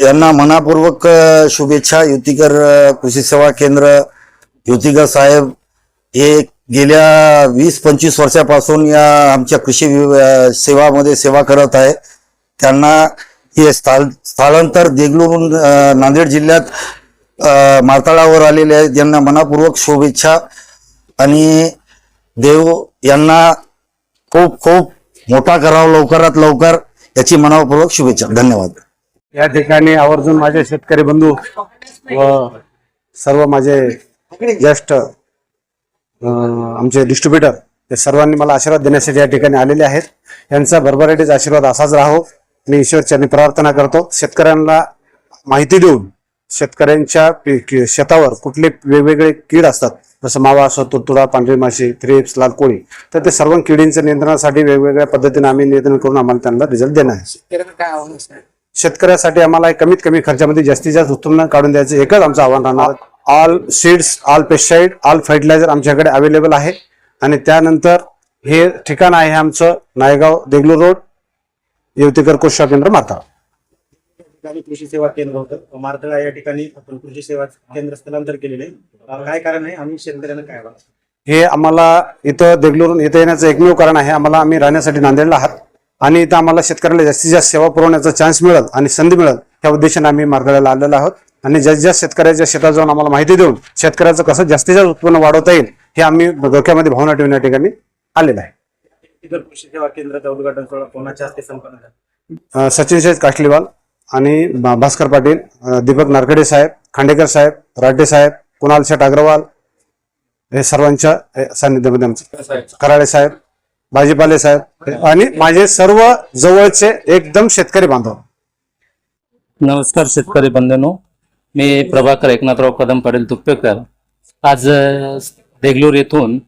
यांना मनापूर्वक शुभेच्छा. युतीकर कृषी सेवा केंद्र युतीकर साहेब हे गेल्या वीस पंचवीस वर्षापासून या आमच्या कृषी वि- सेवामध्ये सेवा करत आहे. त्यांना हे स्थाल स्थलांतर देगलूरून नांदेड जिल्ह्यात मारताळावर आलेले आहेत. यांना मनापूर्वक शुभेच्छा. आणि देव यांना खूप खूप मोठा करावा लवकरात लवकर. याची मनापूर्वक शुभेच्छा. धन्यवाद. या ठिकाणी आवर्जून माझे शेतकरी बंधू व सर्व माझे ज्येष्ठ आमचे डिस्ट्रीब्युटर ते सर्वांनी मला आशीर्वाद देण्यासाठी या ठिकाणी आलेले आहेत. यांचा भरभराटीचा आशीर्वाद असाच राहो. मी ईश्वरचरणी प्रार्थना करतो. शेतकऱ्यांना माहिती देऊन शेतकऱ्यांच्या शेतावर कुठले वेगवेगळे कीड असतात जसं मावा असो तुडतुडा पांढरी माशी थ्रिप्स लाल कोळी तर ते सर्व किडींच्या नियंत्रणासाठी वेगवेगळ्या पद्धतीने आम्ही नियंत्रण करून आम्हाला त्यांना रिझल्ट देणार आहे. शेतकऱ्यासाठी आम्हाला कमीत कमी खर्चामध्ये जास्तीत जास्त उत्पन्न काढून द्यायचं. एकच आमचं आव्हान राहणार. All seeds all pesticide all fertilizer आमच्याकडे अवेलेबल आहे. आणि त्यानंतर हे ठिकाण आहे आमचं नायगाव देगलूर रोड. युवतीकर कोशा केंद्र माता ठिकाणी कृषी सेवा केंद्र होतं. मार्तळा या ठिकाणी आपण कृषी सेवा केंद्र स्थलांतर केलेले. काय कारण आहे? आम्ही शेतकऱ्यांना काय? हे आम्हाला इथं देगलूरून इथं येण्याचं एकमेव कारण आहे. आम्हाला आम्ही राहण्यासाठी नांदेडला आहात. आणि इथं आम्हाला शेतकऱ्याला जास्तीत जास्त सेवा पुरवण्याचा चान्स मिळेल आणि संधी मिळेल या उद्देशाने आम्ही मार्गाला आलेलो आहोत. आणि जास्त जास्त शेतकऱ्याच्या शेतात जाऊन आम्हाला माहिती देऊन शेतकऱ्याचं कसं जास्तीत जास्त उत्पन्न वाढवता येईल हे आम्ही डोक्यामध्ये भावना ठेवून या ठिकाणी आलेलं आहे. इतर कृषी सेवा केंद्राचा उद्घाटन सोहळा कोणाच्या हस्ते संपन्न झाला? अं, सचिन शेठ काशलीवाल आणि भास्कर पाटील दीपक नारकडे साहेब खांडेकर साहेब राठे साहेब कुणाल शेठ अग्रवाल हे सर्वांच्या सान्निध्यामध्ये आमचं कराळे साहेब भाजीपाले साहेब. आणि माझे सर्व जवळचे एकदम शेतकरी बांधव. नमस्कार शेतकरी बंधनो. मी प्रभाकर एकनाथराव कदम पाटील तुप्पेकर आज देगलूर येथून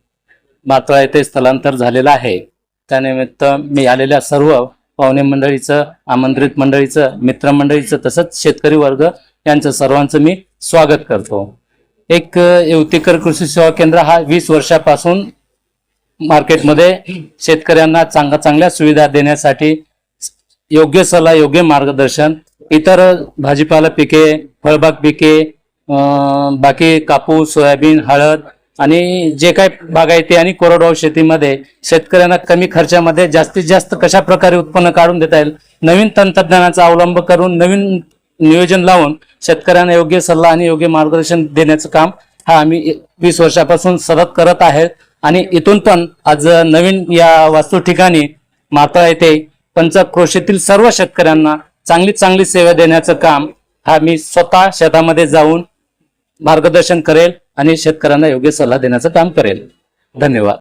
मातळा येथे स्थलांतर झालेलं आहे. त्यानिमित्त मी आलेल्या सर्व पाहुणे मंडळीचं आमंत्रित मंडळीचं मित्रमंडळीचं तसंच शेतकरी वर्ग यांचं सर्वांचं मी स्वागत करतो. एक युवतीकर कृषी सेवा केंद्र हा वीस वर्षापासून मार्केटमध्ये शेतकऱ्यांना चांगल्या चांगल्या सुविधा देण्यासाठी योग्य सल्ला योग्य मार्गदर्शन इतर भाजीपाला पिके फळबाग पिके बाकी कापूस सोयाबीन हळद आणि जे काही बागायती आणि कोरडवाहू शेतीमध्ये शेतकऱ्यांना कमी खर्चामध्ये जास्तीत जास्त कशा प्रकारे उत्पन्न काढून देता येईल नवीन तंत्रज्ञानाचा अवलंब करून नवीन नियोजन लावून शेतकऱ्यांना योग्य सल्ला आणि योग्य मार्गदर्शन देण्याचं काम हा आम्ही वीस वर्षापासून सतत करत आहेत आणि इथून पण आज नवीन या वास्तू ठिकाणी माता येथे पंचक्रोशीतील सर्व शेतकऱ्यांना चांगली चांगली सेवा देण्याचं काम हा मी स्वतः शेतामध्ये जाऊन मार्गदर्शन करेल आणि शेतकऱ्यांना योग्य सल्ला देण्याचं काम करेल. धन्यवाद.